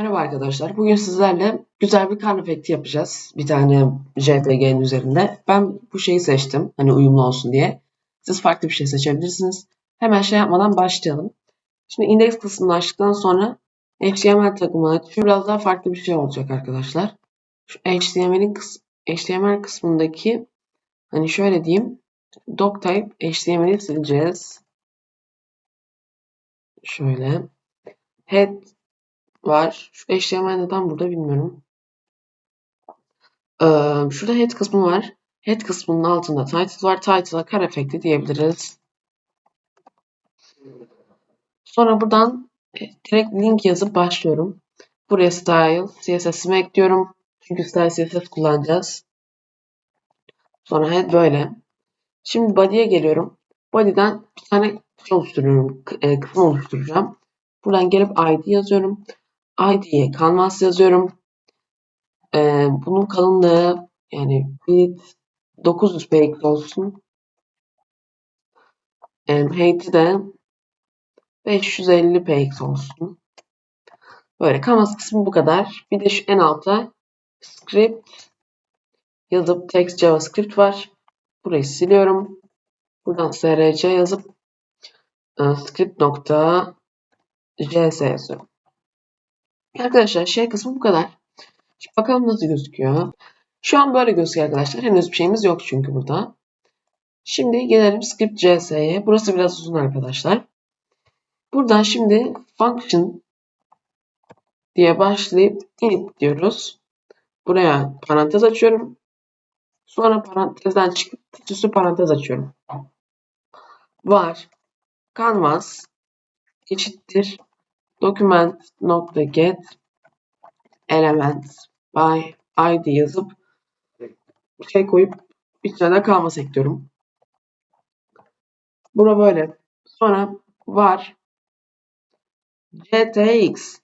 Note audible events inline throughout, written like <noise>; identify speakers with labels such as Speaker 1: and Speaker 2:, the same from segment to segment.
Speaker 1: Merhaba arkadaşlar. Bugün sizlerle güzel bir kar efekti yapacağız. Bir tane JPG'nin üzerinde. Ben bu şeyi seçtim. Hani uyumlu olsun diye. Siz farklı bir şey seçebilirsiniz. Hemen şey yapmadan başlayalım. Şimdi index kısmını açtıktan sonra HTML takımı aç. Biraz daha farklı bir şey olacak arkadaşlar. Şu HTML'in kıs HTML kısmındaki hani şöyle diyeyim. Doctype HTML'i sileceğiz. Şöyle. Head var. Şu HTML neden burada bilmiyorum. Ee, şurada head kısmı var. Head kısmının altında title var. Title'a kar efekti diyebiliriz. Sonra buradan e, direkt link yazıp başlıyorum. Buraya style CSS'imi ekliyorum. Çünkü style CSS kullanacağız. Sonra head böyle. Şimdi body'ye geliyorum. Body'den bir tane şey oluşturuyorum. E, kısım oluşturacağım. Buradan gelip ID yazıyorum. ID'ye canvas yazıyorum. Ee, bunun kalınlığı yani width 900 px olsun. E, height'i de 550 px olsun. Böyle canvas kısmı bu kadar. Bir de şu en altta script yazıp text javascript var. Burayı siliyorum. Buradan src yazıp e, script js yazıyorum. Arkadaşlar şey kısmı bu kadar. Şimdi bakalım nasıl gözüküyor. Şu an böyle gözüküyor arkadaşlar. Henüz bir şeyimiz yok çünkü burada. Şimdi gelelim script cs'ye. Burası biraz uzun arkadaşlar. Buradan şimdi function diye başlayıp init diyoruz. Buraya parantez açıyorum. Sonra parantezden çıkıp üstü parantez açıyorum. Var canvas eşittir document nokta get element by id yazıp şey koyup içine canvas ekliyorum. Bura böyle. Sonra var gtx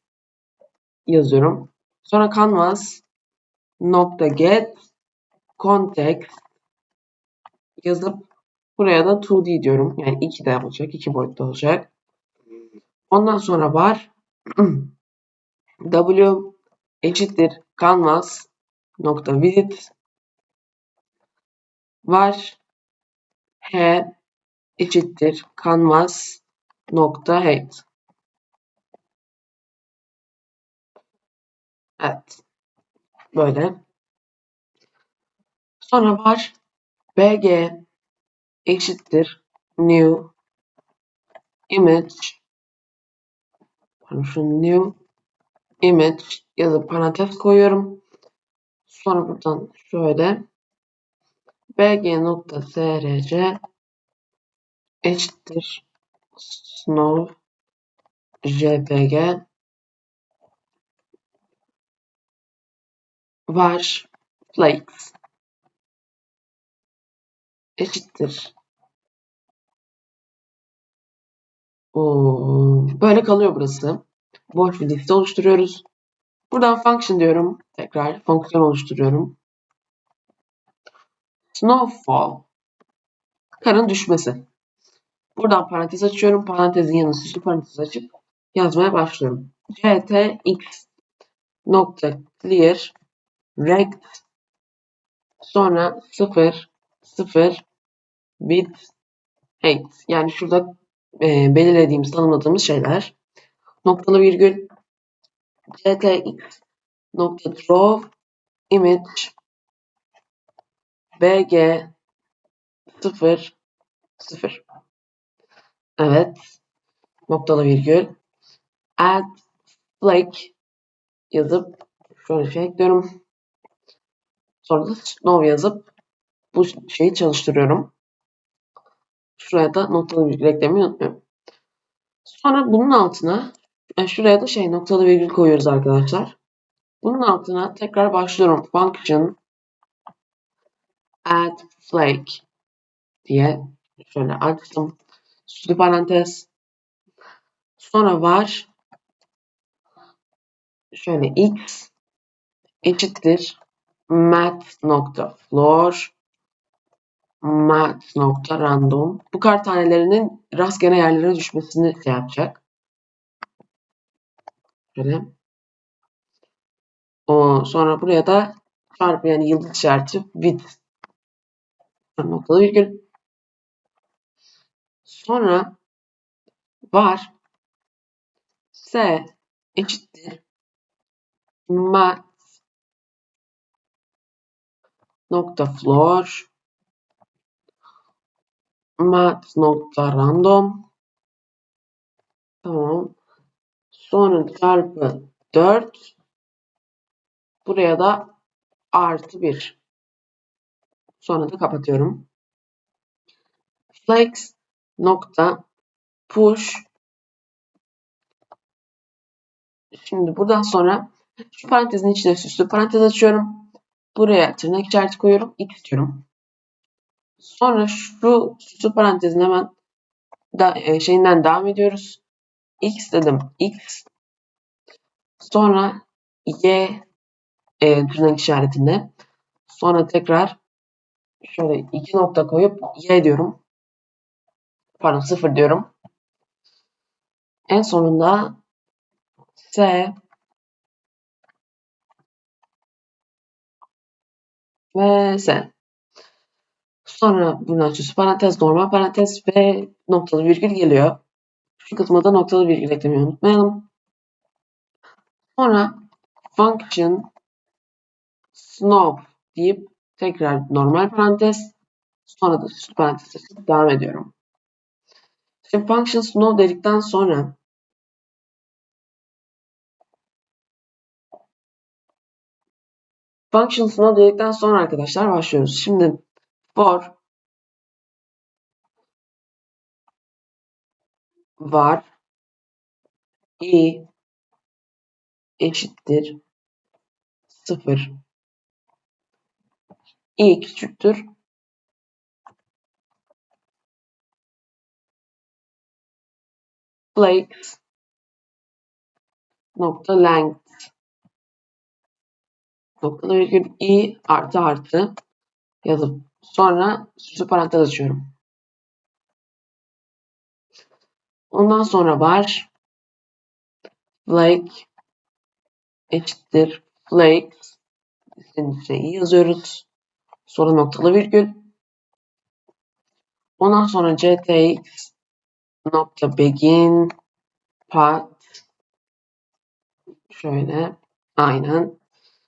Speaker 1: yazıyorum. Sonra canvas nokta get context yazıp buraya da 2D diyorum. Yani 2 de olacak. 2 boyutlu olacak. Ondan sonra var <clears throat> w eşittir canvas nokta width var h eşittir canvas nokta height. Evet. Böyle. Sonra var bg eşittir new image şu new image yazıp parantez koyuyorum. Sonra buradan şöyle bg nokta src eşittir snow jpg var flakes eşittir. Böyle kalıyor burası. Boş bir liste oluşturuyoruz. Buradan function diyorum. Tekrar fonksiyon oluşturuyorum. Snowfall. Karın düşmesi. Buradan parantez açıyorum. Parantezin yanına süslü parantez açıp yazmaya başlıyorum. ctx nokta clear rect sonra 0 0 width height yani şurada e, belirlediğimiz tanımladığımız şeyler noktalı virgül ctx nokta draw image bg 0 0 evet noktalı virgül add flake yazıp şöyle şey ekliyorum. Sonra da snow yazıp bu şeyi çalıştırıyorum. Şuraya da noktalı virgül eklemeyi unutmuyorum. Sonra bunun altına yani şuraya da şey noktalı virgül koyuyoruz arkadaşlar. Bunun altına tekrar başlıyorum. Function add flake diye şöyle açtım. Süslü parantez. Sonra var şöyle x eşittir mat nokta floor mat nokta random. Bu kar tanelerinin rastgele yerlere düşmesini şey yapacak. Şöyle. O, sonra buraya da çarpı yani yıldız işareti with noktalı virgül. Sonra var s eşittir mat nokta floor mat nokta random tamam. Sonra çarpı 4 buraya da artı 1 sonra da kapatıyorum. Flex nokta push. Şimdi buradan sonra şu parantezin içine süslü parantez açıyorum. Buraya tırnak işareti koyuyorum. X diyorum sonra şu süslü parantezin hemen da, e, şeyinden devam ediyoruz. X dedim x. Sonra y e, tırnak işaretinde. Sonra tekrar şöyle iki nokta koyup y diyorum. Pardon sıfır diyorum. En sonunda s ve s sonra buradan süs parantez normal parantez ve noktalı virgül geliyor şu kısma da noktalı virgül eklemeyi unutmayalım sonra function snow deyip tekrar normal parantez sonra da süslü parantez devam ediyorum. Şimdi function snow dedikten sonra function snow dedikten sonra arkadaşlar başlıyoruz. Şimdi for var. İ eşittir. 0 i küçüktür. Flex nokta length. Noktalı virgül i artı artı yazıp sonra süslü parantez açıyorum. Ondan sonra var flake eşittir flakes üstün i yazıyoruz. Sonra noktalı virgül. Ondan sonra ctx nokta begin path şöyle aynen.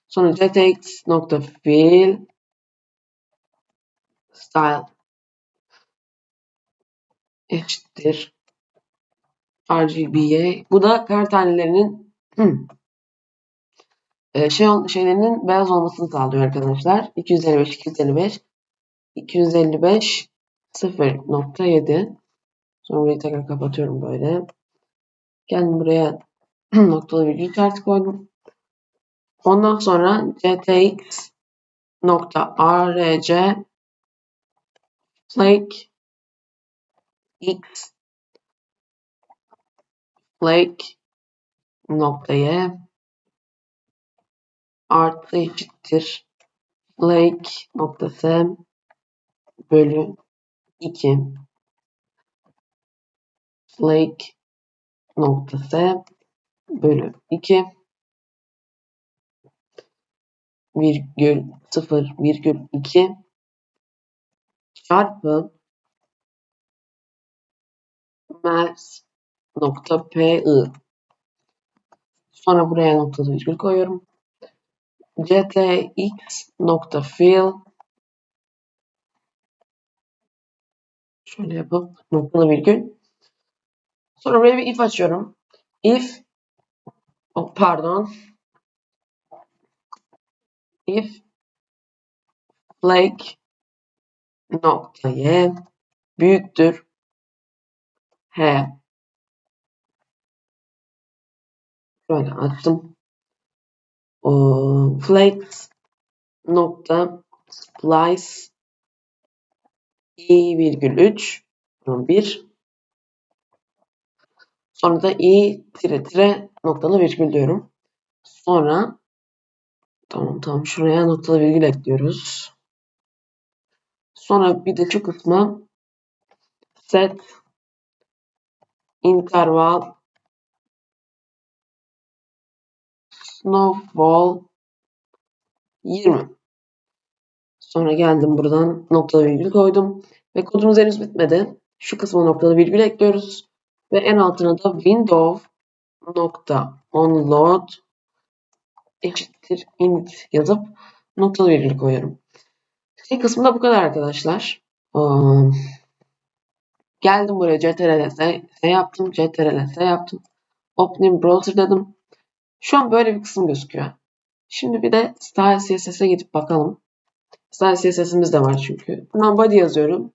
Speaker 1: Sonra ctx nokta fill style eşittir RGB'ye. Bu da kar tanelerinin şey şeylerinin beyaz olmasını sağlıyor arkadaşlar. 255 255 255 0.7 Sonra burayı tekrar kapatıyorum böyle. Geldim buraya <clears throat> noktalı virgül işareti koydum. Ondan sonra ctx nokta rc flake x. Flake nokta y artı eşittir. Flake nokta s bölü 2 flake nokta s bölü 2 virgül 0 virgül 2 çarpı max nokta pi sonra buraya noktalı virgül koyuyorum. Ctx nokta fill şöyle yapıp noktalı virgül. Sonra buraya bir if açıyorum. İf oh, pardon. İf flake nokta büyüktür. H. Şöyle açtım. O, flex nokta splice i virgül 3 1 sonra da i tire tire noktalı virgül diyorum. Sonra tamam tamam şuraya noktalı virgül ekliyoruz sonra bir de şu kısma set interval snowfall 20. Sonra geldim buradan noktalı virgül koydum. Ve kodumuz henüz bitmedi. Şu kısma noktalı virgül ekliyoruz. Ve en altına da window nokta onload eşittir init yazıp noktalı virgül koyuyorum. Şey kısmında bu kadar arkadaşlar. Um, geldim buraya ctrl S yaptım. ctrl S yaptım. Open browser dedim. Şu an böyle bir kısım gözüküyor. Şimdi bir de style css'e gidip bakalım. Style css'imiz de var çünkü. Buradan body yazıyorum.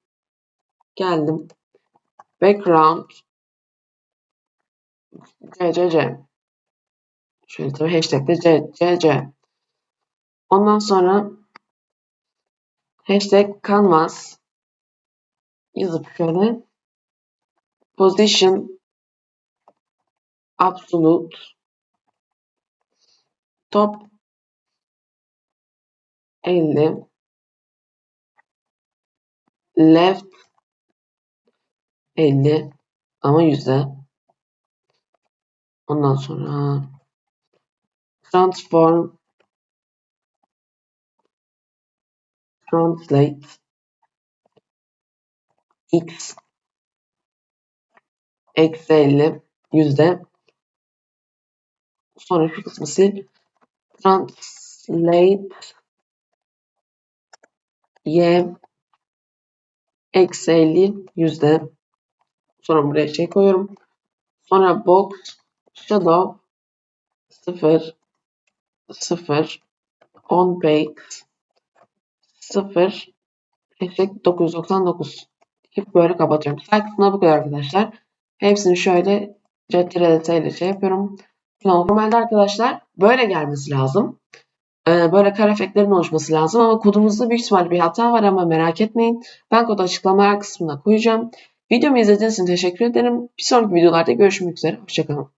Speaker 1: Geldim. Background CCC. Şöyle tabii hashtagle CCC. Ondan sonra hashtag canvas. Yazıp şöyle. Position. Absolute. Top. 50 left. 50 ama yüzde. Ondan sonra. Transform translate x eksi 50 yüzde. Sonra şu kısmı sil. Translate y eksi 50 yüzde. Sonra buraya şey koyuyorum. Sonra box shadow 0 0 on page 0 hashtag 999 hep böyle kapatıyorum. Site kısmına bu kadar arkadaşlar. Hepsini şöyle ctrl ile şey yapıyorum. Normalde arkadaşlar böyle gelmesi lazım. Ee, böyle kare efektlerin oluşması lazım ama kodumuzda büyük ihtimalle bir hata var ama merak etmeyin. Ben kodu açıklamalar kısmına koyacağım. Videomu izlediğiniz için teşekkür ederim. Bir sonraki videolarda görüşmek üzere. Hoşçakalın.